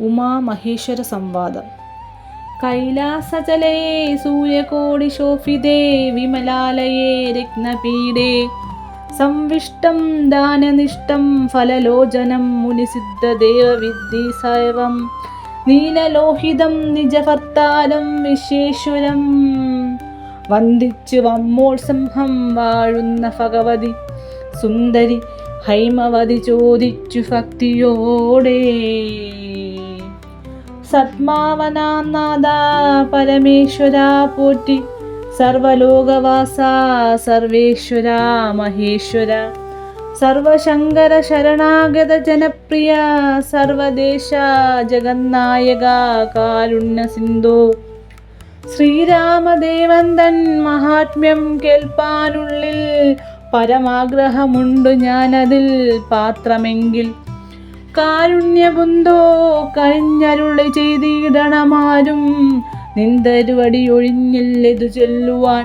ഉമാമഹേശ്വര സംവാദം കൈലാസചലയേ സൂര്യകോടിശോഭിതേ വിമലാലയേ രത്നപീഠേ. സംവിഷ്ടം ദാനനിഷ്ടം ഫലലോചനം മുനിസിദ്ധദേവവിദ്ധി സൈവം നീലലോഹിതം നിജഭർത്താരം വിശ്വേശ്വരം വന്ദിച്ചു വമ്മോത്സംഹം വാഴുന്ന ഭഗവതി. സുന്ദരി ഹൈമവതി ചോദിച്ചു ഭക്തിയോടെ. സത്മാവനാനാഥ പരമേശ്വര പോറ്റി സർവലോകവാസ സർവേശ്വര മഹേശ്വര. സർവശങ്കര ശരണാഗത ജനപ്രിയ സർവദേശ ജഗന്നായക കാരുണ്യ സിന്ധു. ശ്രീരാമദേവൻ തൻ മഹാത്മ്യം കേൾപ്പാനുള്ളിൽ പരമാഗ്രഹമുണ്ടു ഞാനതിൽ പാത്രമെങ്കിൽ. കാരുണ്യബുന്ധോ കരിഞ്ഞരുളി ചെയ്തിടണമാരും. നിന്തരുവടി ഒഴിഞ്ഞില്ലെതു ചൊല്ലുവാൻ